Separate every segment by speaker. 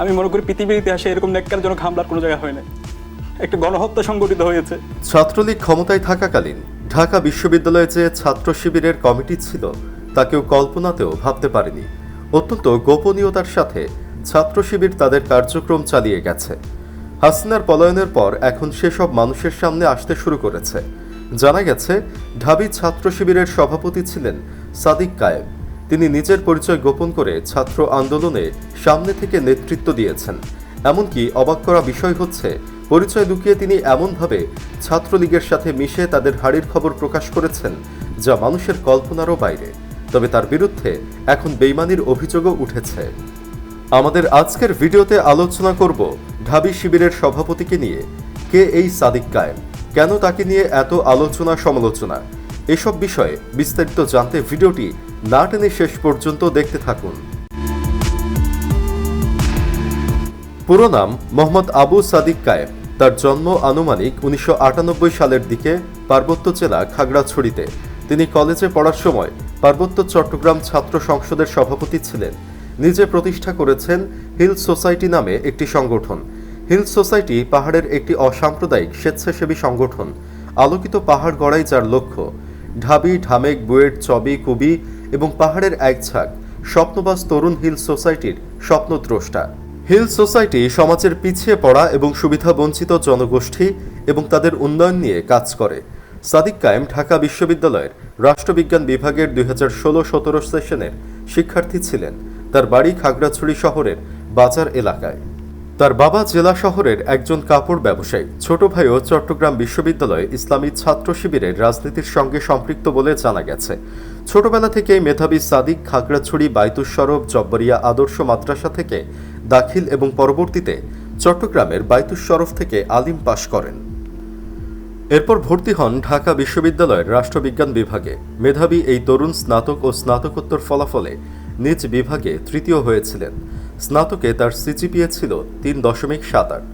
Speaker 1: আমি মনে করি পৃথিবীর ইতিহাসে এরকম ন্যাক্কারজনক হামলার কোনো জায়গা হয় না একটা গণহত্যা সংগঠিত হয়েছে।
Speaker 2: ছাত্রলীগ ক্ষমতায় থাকাকালীন ঢাকা বিশ্ববিদ্যালয়ে যে ছাত্র শিবিরের কমিটি ছিল, তা কেউ কল্পনাতেও ভাবতে পারেনি। অত্যন্ত গোপনীয়তার সাথে ছাত্র শিবির তাদের কার্যক্রম চালিয়ে গেছে। হাসিনার পলায়নের পর এখন সেসব মানুষের সামনে আসতে শুরু করেছে। জানা গেছে, ঢাবি ছাত্র শিবিরের সভাপতি ছিলেন সাদিক কায়েম। তিনি নিজের পরিচয় গোপন করে ছাত্র আন্দোলনে সামনে থেকে নেতৃত্ব দিয়েছেন। এমনকি অবাক করা বিষয় হচ্ছে, পরিচয় লুকিয়ে তিনি এমনভাবে ছাত্রলীগের সাথে মিশে তাদের হাড়ির খবর প্রকাশ করেছেন, যা মানুষের কল্পনারও বাইরে। তবে তার বিরুদ্ধে এখন বেইমানির অভিযোগও উঠেছে। আমাদের আজকের ভিডিওতে আলোচনা করব ঢাবি শিবিরের সভাপতিকে নিয়ে। কে এই সাদিক কায়েম? কেন তাকে নিয়ে এত আলোচনা সমালোচনা এসব বিষয়ে বিস্তারিত জানতে ভিডিওটি না টেনে শেষ পর্যন্ত দেখতে থাকুন। পুরো নাম মোহাম্মদ আবু সাদিক কায়েম। তার জন্ম আনুমানিক উনিশশো আটানব্বই সালের দিকে পার্বত্য জেলা খাগড়াছড়িতে। তিনি কলেজে পড়ার সময় পার্বত্য চট্টগ্রাম ছাত্র সংসদের সভাপতি ছিলেন। নিজে প্রতিষ্ঠা করেছেন হিল সোসাইটি নামে একটি সংগঠন। হিল সোসাইটি পাহাড়ের একটি অসাম্প্রদায়িক স্বেচ্ছাসেবী সংগঠন। আলোকিত পাহাড় গড়াই যার লক্ষ্য ঢাবি, ঢামেক, বুয়েট, চবি, কুবি এবং পাহাড়ের এক ঝাঁক, স্বপ্নবাস তরুণ হিল সোসাইটির স্বপ্নদ্রষ্টা। হিল সোসাইটি সমাজের পিছিয়ে পড়া এবং সুবিধাবঞ্চিত জনগোষ্ঠী এবং তাদের উন্নয়ন নিয়ে কাজ করে। সাদিক কায়েম ঢাকা বিশ্ববিদ্যালয়ের রাষ্ট্রবিজ্ঞান বিভাগের দুই হাজার ষোলো সতেরো সেশনের শিক্ষার্থী ছিলেন। তার বাড়ি খাগড়াছড়ি শহরের বাজার এলাকায়। তার বাবা জেলা শহরের একজন কাপড় ব্যবসায়ী। ছোট ভাইও চট্টগ্রাম বিশ্ববিদ্যালয়ে ইসলামী ছাত্র শিবিরের রাজনীতির সঙ্গে সম্পৃক্ত বলে জানা গেছে। ছোটবেলা থেকেই মেধাবী সাদিক খাগড়াছড়ি বাইতুস-শরফ জব্বরিয়া আদর্শ মাদ্রাসা থেকে দাখিল এবং পরবর্তীতে চট্টগ্রামের বাইতুস-শরফ থেকে আলিম পাশ করেন। এরপর ভর্তি হন ঢাকা বিশ্ববিদ্যালয়ের রাষ্ট্রবিজ্ঞান বিভাগে। মেধাবী এই তরুণ স্নাতক ও স্নাতকোত্তর ফলাফলে নিজ বিভাগে তৃতীয় হয়েছিলেন। স্নাতকে তার সিজিপিএ ছিল তিন দশমিক সাত আট।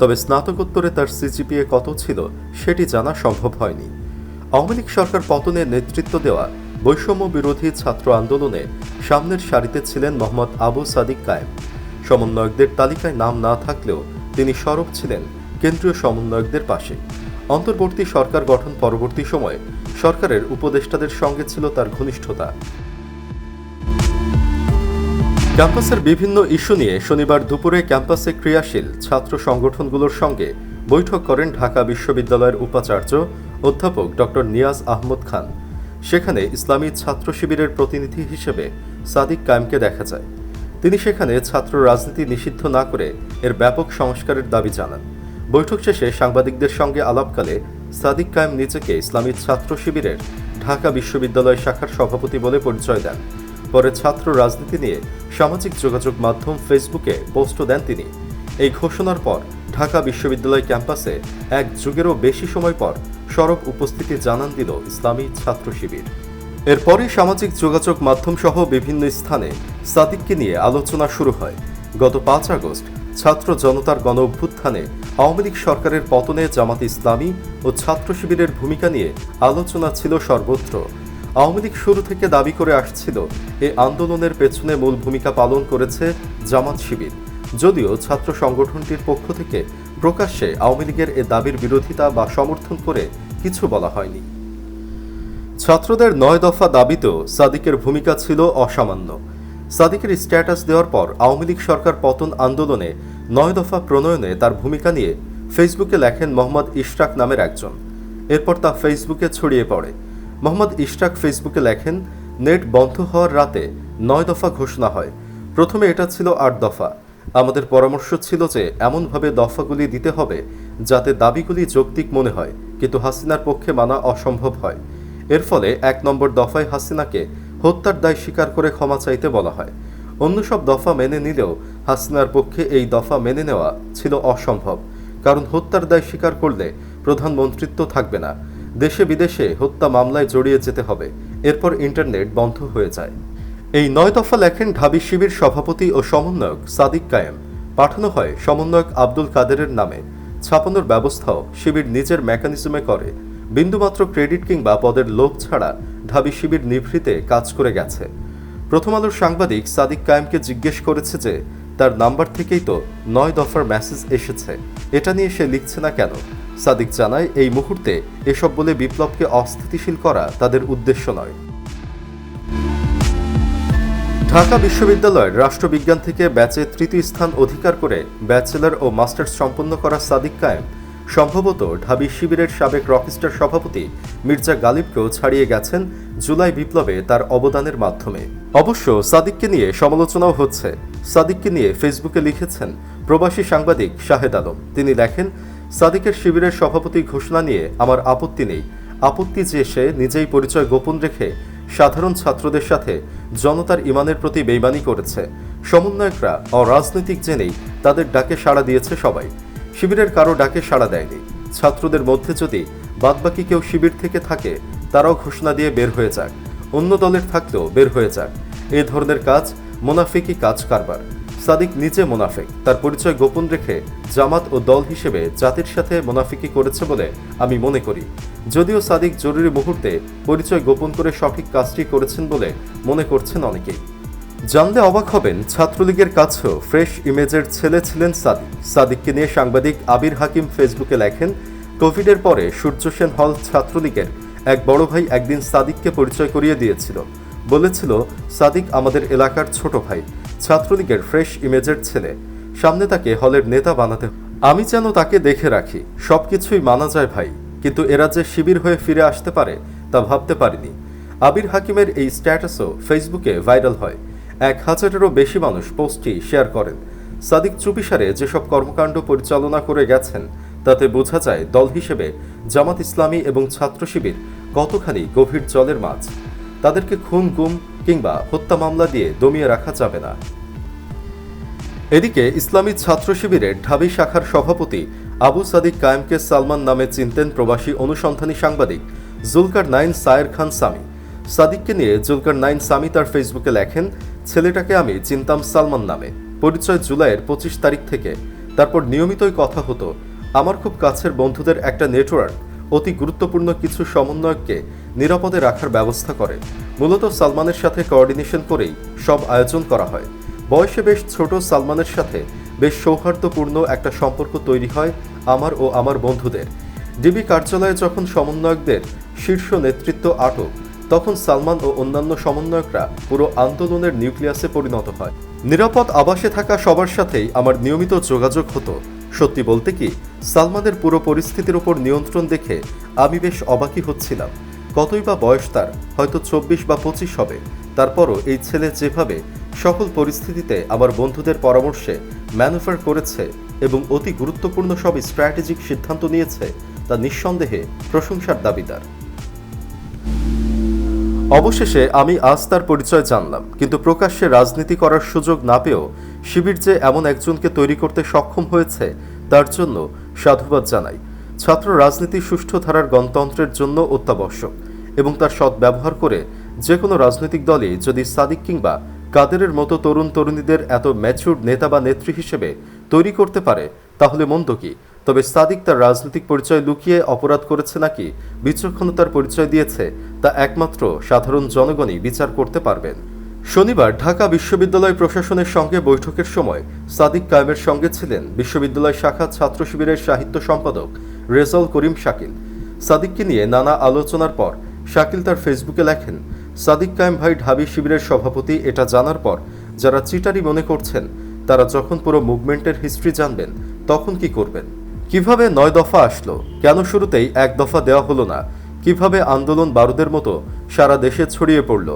Speaker 2: তবে স্নাতকোত্তরে তার সিজিপিএ কত ছিল সেটি জানা সম্ভব হয়নি। আওয়ামী লীগ সরকার পতনে নেতৃত্ব দেওয়া বৈষম্য বিরোধী ছাত্র আন্দোলনে সামনের সারিতে ছিলেন মোহাম্মদ আবু সাদিক কায়েম। সমন্বয়কদের তালিকায় নাম না থাকলেও তিনি সরব ছিলেন কেন্দ্রীয় সমন্বয়কদের পাশে। অন্তর্বর্তী সরকার গঠন পরবর্তী সময়ে সরকারের উপদেষ্টাদের সঙ্গে ছিল তার ঘনিষ্ঠতা। ক্যাম্পাসের বিভিন্ন ইস্যু নিয়ে শনিবার দুপুরে ক্যাম্পাসে ক্রিয়াশীল ছাত্র সংগঠনগুলোর সঙ্গে বৈঠক করেন ঢাকা বিশ্ববিদ্যালয়ের উপাচার্য অধ্যাপক ডক্টর নিয়াজ আহমদ খান। সেখানে ইসলামী ছাত্র শিবিরের প্রতিনিধি হিসেবে সাদিক কায়েমকে দেখা যায়। তিনি সেখানে ছাত্র রাজনীতি নিষিদ্ধ না করে এর ব্যাপক সংস্কারের দাবি জানান। বৈঠক শেষে সাংবাদিকদের সঙ্গে আলাপকালে সাদিক কায়েম নিজেকে ইসলামী ছাত্র শিবিরের ঢাকা বিশ্ববিদ্যালয় শাখার সভাপতি বলে পরিচয় দেন। পরে ছাত্র রাজনীতি নিয়ে সামাজিক যোগাযোগ মাধ্যম ফেসবুকে পোস্টও দেন তিনি। এই ঘোষণার পর ঢাকা বিশ্ববিদ্যালয় ক্যাম্পাসে এক যুগেরও বেশি সময় পর সরব উপস্থিতি জানান দিল ইসলামী ছাত্র শিবির। এরপরই সামাজিক যোগাযোগ মাধ্যম সহ বিভিন্ন স্থানে সাদিককে নিয়ে আলোচনা শুরু হয়। গত পাঁচ আগস্ট ছাত্র জনতার গণ অভ্যুত্থানে আওয়ামী লীগ সরকারের পতনে জামাত ইসলামী ও ছাত্র শিবিরের ভূমিকা নিয়ে আলোচনা ছিল সর্বত্র। আওয়ামী লীগ শুরু থেকে দাবি করে আসছিল, এ আন্দোলনের পেছনে মূল ভূমিকা পালন করেছে জামাত শিবির। যদিও ছাত্র সংগঠনটির পক্ষ থেকে প্রকাশ্যে আওয়ামী লীগের এ দাবির বিরোধিতা বা সমর্থন করে কিছু বলা হয়নি। ছাত্রদের নয় দফা দাবিতেও সাদিকের ভূমিকা ছিল অসামান্য। সাদিকের স্ট্যাটাস দেওয়ার পর আওয়ামী লীগ সরকার পতন আন্দোলনে নয় দফা প্রণয়নে তার ভূমিকা নিয়ে ফেসবুকে লেখেন মোহাম্মদ ইশরাক নামের একজন। এরপর তা ফেসবুকে ছড়িয়ে পড়ে। মোহাম্মদ ইশরাক ফেসবুকে লেখেন, নেট বন্ধ হওয়ার রাতে নয় দফা ঘোষণা হয়। প্রথমে এটা ছিল আট দফা। আমাদের পরামর্শ ছিল যে এমনভাবে দফাগুলি দিতে হবে যাতে দাবিগুলি যৌক্তিক মনে হয়, কিন্তু হাসিনার পক্ষে মানা অসম্ভব হয়। এর ফলে এক নম্বর দফায় হাসিনাকে হত্যার দায় স্বীকার করে ক্ষমা চাইতে বলা হয়। অন্য সব দফা মেনে নিলেও হাসিনার পক্ষে এই দফা মেনে নেওয়া ছিল অসম্ভব, কারণ হত্যার দায় স্বীকার করলে প্রধানমন্ত্রিত্ব থাকবে না। দেশে বিদেশে হত্যা মামলায় জড়িয়ে যেতে হবে। এরপর ইন্টারনেট বন্ধ হয়ে যায়। এই নয় দফা লেখেন ঢাবি শিবির সভাপতি ও সমন্বয়ক সাদিক কায়েম। পাঠানো হয় সমন্বয়ক আব্দুল কাদেরের নামে। ছাপানোর ব্যবস্থাও শিবির নিজের মেকানিজমে করে। বিন্দুমাত্র ক্রেডিট কিংবা পদের লোভ ছাড়া ঢাবি শিবির নিভৃতে কাজ করে গেছে। প্রথম আলোর সাংবাদিক সাদিক কায়েমকে জিজ্ঞেস করেছে যে, তার নাম্বার থেকেই তো নয় দফার মেসেজ এসেছে। এটা নিয়ে সে লিখছে না কেন? সাদিক জানায়, এই মুহূর্তে এসব বলে বিপ্লবকে অস্থিতিশীল করা তাদের উদ্দেশ্য নয়। ঢাকা বিশ্ববিদ্যালয়ের রাষ্ট্রবিজ্ঞান থেকে ব্যাচে তৃতীয় স্থান অধিকার করে ব্যাচেলর ও মাস্টার্স সম্পন্ন করা সাদিক কায়েম। সম্ভবত ঢাবি শিবিরের সাবেক রকস্টার সভাপতি মির্জা গালিবকেও ছাড়িয়ে গেছেন জুলাই বিপ্লবে তার অবদানের মাধ্যমে। অবশ্য সাদিককে নিয়ে সমালোচনাও হচ্ছে। সাদিককে নিয়ে ফেসবুকে লিখেছেন প্রবাসী সাংবাদিক শাহেদ আলম। তিনি লেখেন সাদিকের শিবিরের সভাপতি ঘোষণা নিয়ে আমার আপত্তি নেই। আপত্তি যে সে নিজেই পরিচয় গোপন রেখে সাধারণ ছাত্রদের সাথে জনতার ইমানের প্রতি বেইমানি করেছে। সমন্বয়করা অরাজনৈতিক জেনেই তাদের ডাকে সাড়া দিয়েছে সবাই। শিবিরের কারও ডাকে সাড়া দেয়নি। ছাত্রদের মধ্যে যদি বাদবাকি কেউ শিবির থেকে থাকে, তারাও ঘোষণা দিয়ে বের হয়ে যাক। অন্য দলের থাকলেও বের হয়ে যাক। এ ধরনের কাজ মোনাফিকি কাজ কারবার। সাদিক নিজে মোনাফেক। তার পরিচয় গোপন রেখে জামাত ও দল হিসেবে জাতির সাথে মোনাফিকি করেছে বলে আমি মনে করি। যদিও সাদিক জরুরি মুহূর্তে পরিচয় গোপন করে সঠিক কাজটি করেছেন বলে মনে করছেন অনেকেই। জানলে অবাক হবেন, ছাত্রলীগের কাছেও ফ্রেশ ইমেজের ছেলে ছিলেন সাদিক। সাদিককে নিয়ে সাংবাদিক আবির হাকিম ফেসবুকে লেখেন, কোভিডের পরে সূর্য সেন হল ছাত্রলীগের এক বড় ভাই একদিন সাদিককে পরিচয় করিয়ে দিয়েছিল। বলেছিল, সাদিক আমাদের এলাকার ছোট ভাই, ছাত্রলীগের ফ্রেশ ইমেজের ছেলে। সামনে তাকে হলের নেতা বানাতে আমি যেন তাকে দেখে রাখি, সবকিছুই মানা যায় ভাই, কিন্তু এরা যে শিবির হয়ে ফিরে আসতে পারে তা ভাবতে পারিনি। আবির হাকিমের এই স্ট্যাটাসও ফেসবুকে ভাইরাল হয়। এক হাজারেরও বেশি মানুষ পোস্টটি শেয়ার করেন। সাদিক চুপিসারে যেসব কর্মকাণ্ড পরিচালনা করে গেছেন, তাতে বোঝা যায় দল হিসেবে জামাত ইসলামী এবং ছাত্র শিবির কতখানি গভীর জলের মাছ। তাদেরকে খুন, গুম কিংবা হত্যা মামলা দিয়ে দমিয়ে রাখা যাবে না। এদিকে ইসলামী ছাত্র শিবিরের ঢাবি শাখার সভাপতি আবু সাদিক কায়েমকে সালমান নামে চিনতেন প্রবাসী অনুসন্ধানী সাংবাদিক জুলকার নাইন সায়ের খান সামি সাদিককে নিয়ে জুলকার নাইন সামি তার ফেসবুকে লেখেন, ছেলেটাকে আমি চিনতাম সালমান নামে। পরিচয় জুলাইয়ের পঁচিশ তারিখ থেকে। তারপর নিয়মিতই কথা হতো। আমার খুব কাছের বন্ধুদের একটা নেটওয়ার্ক অতি গুরুত্বপূর্ণ কিছু সমন্বয়ককে নিরাপদে রাখার ব্যবস্থা করে। মূলত সালমানের সাথে কোঅর্ডিনেশন করেই সব আয়োজন করা হয়। বয়সে বেশ ছোট সালমানের সাথে বেশ সৌহার্দ্যপূর্ণ একটা সম্পর্ক তৈরি হয় আমার ও আমার বন্ধুদের। ডিবি কার্যালয়ে যখন সমন্বয়কদের শীর্ষ নেতৃত্ব আটক, তখন সালমান ও অন্যান্য সমন্বয়করা পুরো আন্দোলনের নিউক্লিয়াসে পরিণত হয়। নিরাপদ আবাসে থাকা সবার সাথেই আমার নিয়মিত যোগাযোগ হতো। সত্যি বলতে কি, সালমানের পুরো পরিস্থিতির ওপর নিয়ন্ত্রণ দেখে আমি বেশ অবাকই হচ্ছিলাম। কতই বা বয়স তার, হয়তো চব্বিশ বা পঁচিশ হবে। তারপরও এই ছেলে যেভাবে সকল পরিস্থিতিতে আমার বন্ধুদের পরামর্শে ম্যানুফার করেছে এবং অতি গুরুত্বপূর্ণ সব স্ট্র্যাটেজিক সিদ্ধান্ত নিয়েছে, তা নিঃসন্দেহে প্রশংসার দাবিদার। অবশেষে আমি আজ তার পরিচয় জানলাম, কিন্তু প্রকাশ্যে রাজনীতি করার সুযোগ না পেয়েও শিবির যে এমন একজনকে তৈরি করতে সক্ষম হয়েছে, তার জন্য সাধুবাদ জানাই। ছাত্র রাজনীতি সুষ্ঠু ধারার গণতন্ত্রের জন্য অত্যাবশ্যক এবং তার সৎ ব্যবহার করে যে কোনো রাজনৈতিক দলই যদি সাদিক কিংবা কাদেরের মতো তরুণ তরুণীদের এত ম্যাচুর নেতা বা নেত্রী হিসেবে তৈরি করতে পারে, তাহলে মন্দ কি? তবে সাদিক তার রাজনৈতিক পরিচয় লুকিয়ে অপরাধ করেছে নাকি? বিচক্ষণতার পরিচয় দিয়েছে, তা একমাত্র সাধারণ জনগণই বিচার করতে পারবেন। শনিবার ঢাকা বিশ্ববিদ্যালয় প্রশাসনের সঙ্গে বৈঠকের সময় সাদিক কায়েমের সঙ্গে ছিলেন বিশ্ববিদ্যালয় শাখা ছাত্র শিবিরের সাহিত্য সম্পাদক রেজল করিম শাকিল। সাদিককে নিয়ে নানা আলোচনার পর শাকিল তার ফেসবুকে লেখেন, সাদিক কায়েম ভাই ঢাবি শিবিরের সভাপতি এটা জানার পর যারা চিটারি মনে করছেন, তারা যখন পুরো মুভমেন্টের হিস্ট্রি জানবেন, তখন কি করবেন? কীভাবে নয় দফা আসলো? কেন শুরুতেই এক দফা দেওয়া হলো না? কীভাবে আন্দোলন বারুদের মতো সারা দেশে ছড়িয়ে পড়ল?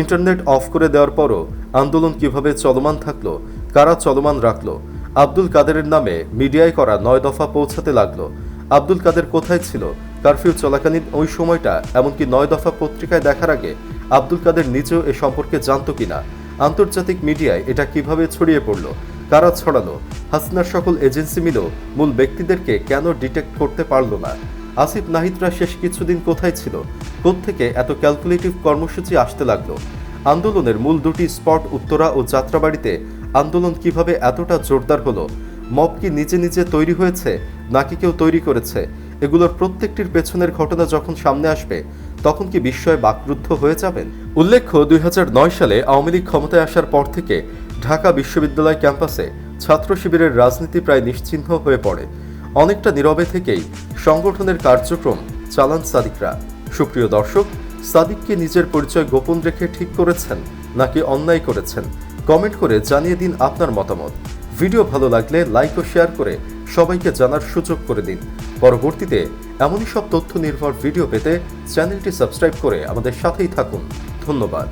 Speaker 2: ইন্টারনেট অফ করে দেওয়ার পরও আন্দোলন কীভাবে চলমান থাকল? কারা চলমান রাখল? আব্দুল কাদেরের নামে মিডিয়ায় করা নয় দফা পৌঁছাতে লাগল। আব্দুল কাদের কোথায় ছিল? কারফিউ চলাকালীন ওই সময়টা এমনকি নয় দফা পত্রিকায় দেখার আগে আব্দুল কাদের নিজেও এ সম্পর্কে জানত কিনা? আন্তর্জাতিক মিডিয়ায় এটা কীভাবে ছড়িয়ে পড়ল? কারা ছড়ালো হাসিনার সকল এজেন্সি মিলেও মূল ব্যক্তিদেরকে কেন ডিটেক্ট করতে পারল না? আসিফ নাহিদরা শেষ কিছুদিন কোথায় ছিল? কোত্থেকে এত ক্যালকুলেটিভ কর্মসূচি আসতে লাগল? আন্দোলনের মূল দুটি স্পট উত্তরা ও যাত্রাবাড়িতে আন্দোলন কীভাবে এতটা জোরদার হলো? মব কি নিজে নিজে তৈরি হয়েছে, নাকি কেউ তৈরি করেছে? এগুলোর প্রত্যেকটির পেছনের ঘটনা যখন সামনে আসবে, তখন কি বিস্ময়ে বাকরুদ্ধ হয়ে যাবেন? উল্লেখ্য, দুই হাজার নয় সালে আওয়ামী লীগ ক্ষমতায় আসার পর থেকে ঢাকা বিশ্ববিদ্যালয় ক্যাম্পাসে ছাত্র শিবিরের রাজনীতি প্রায় নিশ্চিহ্ন হয়ে পড়ে। অনেকটা নীরবে থেকেই সংগঠনের কার্যক্রম চালান সাদিকরা। সুপ্রিয় দর্শক সাদিককে নিজের পরিচয় গোপন রেখে ঠিক করেছেন, নাকি অন্যায় করেছেন? কমেন্ট করে জানিয়ে দিন আপনার মতামত। ভিডিও ভালো লাগলে লাইক ও শেয়ার করে সবাইকে জানার সুযোগ করে দিন। পরবর্তীতে এমনই সব তথ্য নির্ভর ভিডিও পেতে চ্যানেলটি সাবস্ক্রাইব করে আমাদের সাথেই থাকুন। ধন্যবাদ।